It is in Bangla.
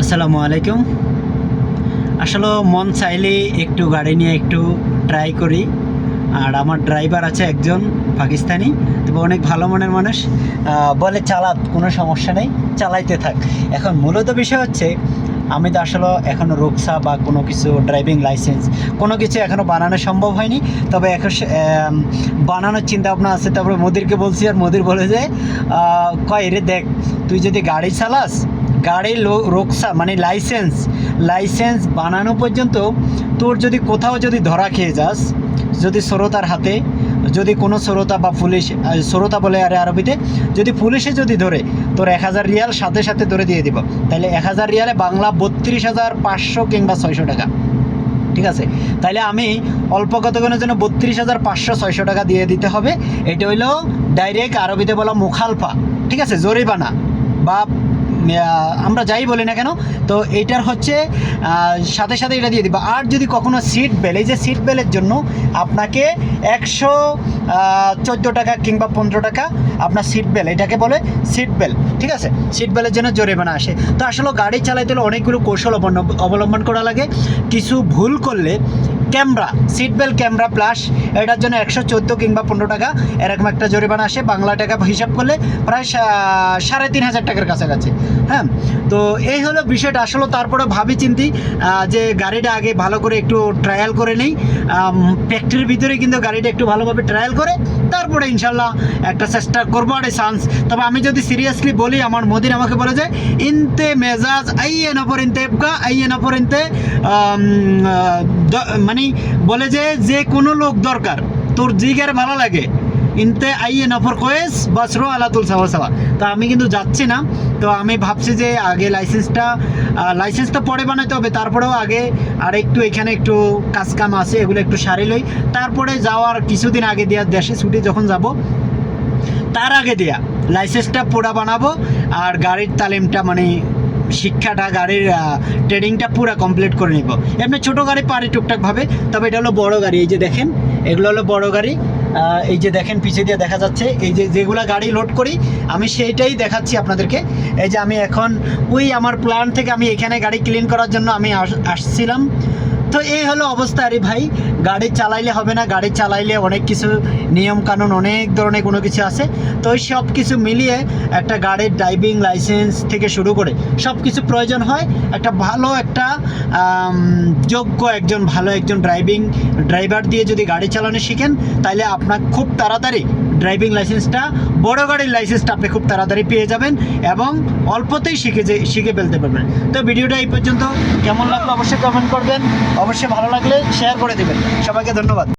আসসালামু আলাইকুম। আসলে মন চাইলে একটু গাড়ি নিয়ে একটু ট্রাই করি। আর আমার ড্রাইভার আছে একজন পাকিস্তানি, তবে অনেক ভালো মনের মানুষ। বলে চালাত কোনো সমস্যা নেই, চালাইতে থাক। এখন মূলত বিষয় হচ্ছে, আমি তো আসলে এখনও রুকসা বা কোনো কিছু ড্রাইভিং লাইসেন্স কোনো কিছু এখনও বানানো সম্ভব হয়নি। তবে এখন বানানোর চিন্তা ভাবনা আছে। তারপরে মোদিরকে বলছি আর মোদির বলে যে কয় রে দেখ, তুই যদি গাড়ি চালাস গাড়ির রোকসা মানে লাইসেন্স লাইসেন্স বানানো পর্যন্ত তোর যদি কোথাও যদি ধরা খেয়ে যাস, যদি শ্রোতার হাতে, যদি কোনো শ্রোতা বা পুলিশ শ্রোতা বলে আরে আরবিতে, যদি পুলিশে যদি ধরে, তোর এক হাজার রিয়াল সাথে সাথে ধরে দিয়ে দিব। তাহলে এক হাজার রিয়ালে বাংলা বত্রিশ হাজার পাঁচশো কিংবা ছয়শো টাকা। ঠিক আছে? তাহলে আমি অল্প কতক্ষণের জন্য বত্রিশ হাজার পাঁচশো ছয়শো টাকা দিয়ে দিতে হবে। এটা হইল ডাইরেক্ট আরবিতে বলা মুখালফা। ঠিক আছে? জরিমানা। বা আমরা যাই বলি না কেন, তো এইটার হচ্ছে সাথে সাথে এটা দিয়ে দিবা। আর যদি কখনো সিট বেল এই যে সিট বেলের জন্য আপনাকে একশো চোদ্দ টাকা কিংবা পনেরো টাকা আপনার সিট বেল এটাকে বলে সিট বেল ঠিক আছে? সিট বেলের জন্য জরিমানা আসে। তো আসলে গাড়ি চালাইতে হলে অনেকগুলো কৌশল অবলম্বন- অবলম্বন করা লাগে। কিছু ভুল করলে camera seat belt camera plus এটার জন্য একশো চোদ্দ কিংবা পনেরো টাকা। এরকম একটা জরিমানা আসে বাংলা টাকা হিসাব করলে প্রায় সাড়ে তিন হাজার টাকার কাছাকাছি হ্যাঁ? তো এই হলো বিষয়টা। আসলে তারপরে ভাবি চিন্তি যে গাড়িটা আগে ভালো করে একটু ট্রায়াল করে নেই। ফ্যাক্টরির ভিতরে কিন্তু গাড়িটা একটু ভালোভাবে ট্রায়াল করে তারপরে ইনশাল্লাহ একটা চেষ্টা করব আর চান্স তবে আমি যদি সিরিয়াসলি বলি আমার মোদির আমাকে বলে যে ইনতে মেজাজ আইয়ে নপর ইনতে ইবকা আইয়ে নপর ইনতে আম, আহ, দ- মানে বলে যে যে কোনো লোক দরকার, তোর জিগার ভালো লাগে। ইনতে আইয়ে নফর কয়েস, বসরো আলাতুল সাওয়া সাওয়া। তো আমি কিন্তু যাচ্ছি না, তো আমি ভাবছি যে আগে লাইসেন্সটা লাইসেন্সটা পরে বানাতে হবে, তারপরেও আগে আর একটু এখানে একটু কাজ কাম আছে, এগুলো একটু সারি লই। তারপরে যাওয়ার কিছুদিন আগে দেওয়ার দেশে ছুটি যখন যাব, তার আগে দেয়া লাইসেন্সটা পোড়া বানাবো, আর গাড়ির তালিমটা মানে শিক্ষাটা, গাড়ির ট্রেনিংটা পুরো কমপ্লিট করে নিব। এমনি ছোটো গাড়ি পারি টুকটাকভাবে তবে এটা হলো বড় গাড়ি, এই যে দেখেন, এগুলো হলো বড় গাড়ি। এই যে দেখেন পিছিয়ে দিয়ে দেখা যাচ্ছে, এই যে যেগুলো গাড়ি লোড করি, আমি সেইটাই দেখাচ্ছি আপনাদেরকে। এই যে আমি এখন, ওই আমার প্ল্যান থেকে আমি এখানে গাড়ি ক্লিন করার জন্য আমি আস- আসছিলাম। তো এই হলো অবস্থা। আরে ভাই, গাড়ি চালাইলে হবে না, গাড়ি চালাইলে অনেক কিছু নিয়ম কানুন অনেক ধরনের কোনো কিছু আছে। তো ওই সব কিছু মিলিয়ে একটা গাড়ির ড্রাইভিং লাইসেন্স থেকে শুরু করে সব কিছু প্রয়োজন হয়। একটা ভালো একটা যোগ্য একজন, ভালো একজন ড্রাইভিং ড্রাইভার দিয়ে যদি গাড়ি চালানো শিখেন তাহলে আপনার খুব তাড়াতাড়ি ড্রাইভিং লাইসেন্সটা বড় গাড়ির লাইসেন্সটা আপনি খুব তাড়াতাড়ি পেয়ে যাবেন এবং অল্পতেই শিখে যে, শিখে ফেলতে পারবেন। তো ভিডিওটা এই পর্যন্ত। কেমন লাগল অবশ্যই কমেন্ট করবেন। অবশ্যই ভালো লাগলে শেয়ার করে দেবেন। সবাইকে ধন্যবাদ।